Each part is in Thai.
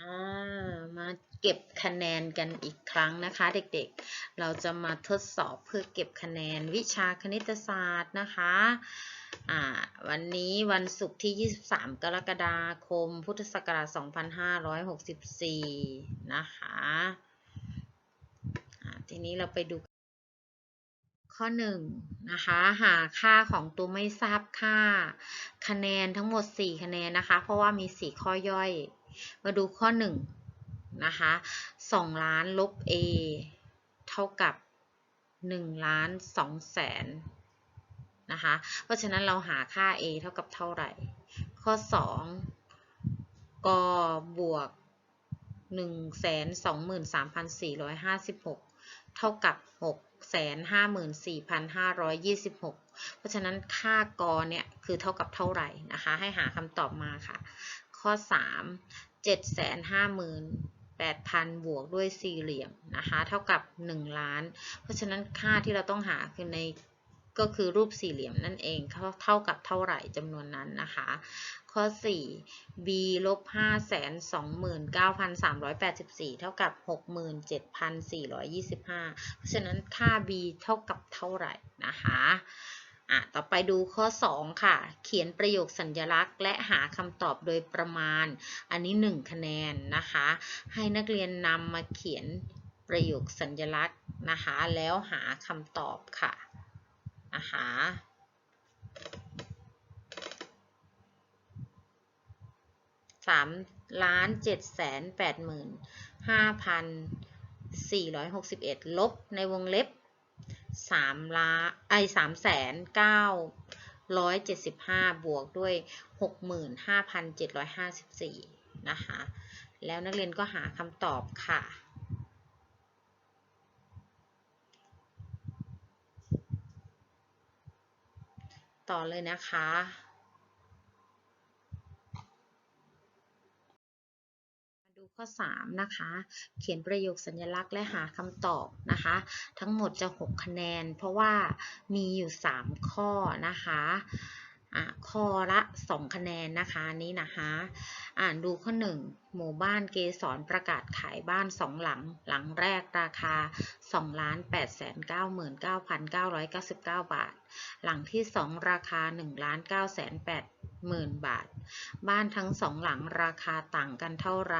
ามาเก็บคะแนนกันอีกครั้งนะคะเด็กๆ เราจะมาทดสอบเพื่อเก็บคะแนนวิชาคณิตศาสตร์นะคะวันนี้วันศุกร์ที่ 23 กรกฎาคม พุทธศักราช 2564 นะคะอ่าทีนี้เราไปดูข้อหนึ่งนะคะหาค่าของตัวไม่ทราบค่าคะแนนทั้งหมด 4 คะแนนนะคะ เพราะว่ามี 4 ข้อย่อย มาดูข้อ1นะคะ2ล้านลบ a เท่ากับ1ล้าน2แสนนะคะ เพราะฉะนั้นเราหาค่า a เท่ากับเท่าไหร่ ข้อ 2 กบวก 123,456 เท่ากับ 654,526 เพราะฉะนั้นค่ากอเนี่ยคือเท่ากับเท่าไหร่นะคะ ให้หาคำตอบมาค่ะ ข้อ 3 758,000 บวกด้วยสี่เหลี่ยมนะคะ เท่ากับ 1 ล้าน เพราะฉะนั้นค่าที่เราต้องหาคือในก็คือรูปสี่เหลี่ยมนั่นเองเท่าเท่ากับเท่าไหร่จำนวนนั้นนะคะ ข้อ 4 b ลบ529,384 เท่ากับ 67,425 เพราะฉะนั้นค่า b เท่ากับเท่าไหร่นะคะ อะต่อไปดูข้อ 2 ค่ะ เขียนประโยคสัญลักษณ์ และหาคำตอบโดยประมาณ อันนี้ 1 คะแนนนะคะ ให้นักเรียนนำมาเขียนประโยคสัญลักษณ์นะคะ แล้วหาคำตอบค่ะนะคะสามล้านเจ็ดแสนแปดหมื่นห้าพันสี่ร้อยหกสิบเอ็ดลบในวงเล็บ สามล้านไอสามแสนเก้าร้อยเจ็ดสิบห้าบวกด้วยหกหมื่นห้าพันเจ็ดร้อยห้าสิบสี่นะคะ แล้วนักเรียนก็หาคำตอบค่ะต่อเลยนะคะ มาดู ข้อ 3 นะคะ เขียนประโยคสัญลักษณ์และหาคำตอบนะคะ ทั้งหมดจะ 6 คะแนน เพราะว่ามีอยู่ 3 ข้อนะคะ อะข้อละ 2 คะแนนนะคะนี้นะคะ อ่านดูข้อ 1 หมู่บ้านเกสรประกาศขายบ้าน 2 หลัง หลังแรกราคา 2 8 9 9 9 9 9 บาท หลังที่ 2 ราคา 1 9 8 0 0 0 บาท บ้านทั้งสองหลังราคาต่างกันเท่าไร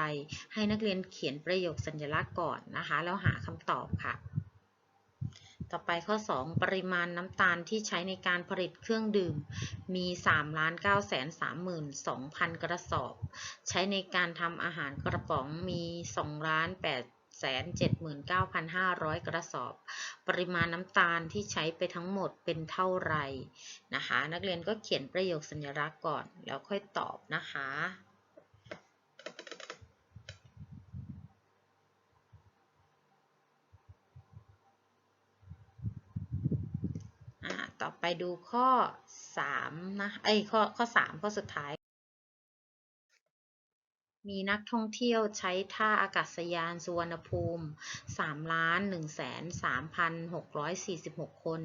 ให้นักเรียนเขียนประโยคสัญลักษณ์ก่อนนะคะ แล้วหาคำตอบค่ะ ต่อไปข้อ 2 ปริมาณน้ำตาลที่ใช้ในการผลิตเครื่องดื่ม มี 3 9 3 2 0 0 0 กระสอบ ใช้ในการทำอาหารกระป๋องมี2 8 79,500 กระสอบ ปริมาณน้ำตาลที่ใช้ไปทั้งหมดเป็นเท่าไหร่นะคะ นักเรียนก็เขียนประโยคสัญลักษณ์ก่อน แล้วค่อยตอบนะคะ ต่อไปดูข้อ3นะเอ้ยข้อข้อ 3 ข้อสุดท้าย มีนักท่องเที่ยวใช้ท่าอากาศยานสุวรรณภูมิ 3 ล้าน 1 3 6 4 6 คน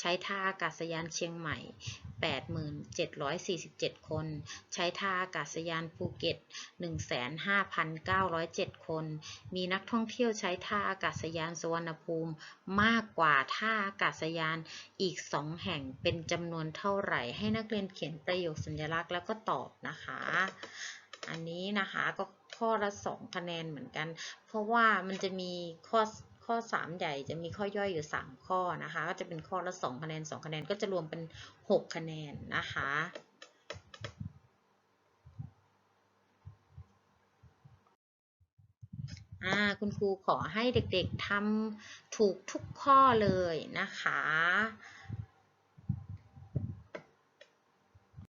ใช้ท่าอากาศยานเชียงใหม่87,747 คน ใช้ท่าอากาศยานภูเก็ต 15,907 คน มีนักท่องเที่ยวใช้ท่าอากาศยานสุวรรณภูมิ มากกว่าท่าอากาศยานอีก 2 แห่งเป็นจำนวนเท่าไหร่ ให้นักเรียนเขียนประโยคสัญลักษณ์แล้วก็ตอบนะคะ อันนี้นะคะก็ข้อละ2คะแนนเหมือนกัน เพราะว่ามันจะมีข้อข้อ 3 ใหญ่จะมีข้อย่อยอยู่ 3 ข้อนะคะ ก็จะเป็นข้อละ 2 คะแนน 2 คะแนนก็จะรวมเป็น 6 คะแนนนะคะ คุณครูขอให้เด็กๆทำถูกทุกข้อเลยนะคะ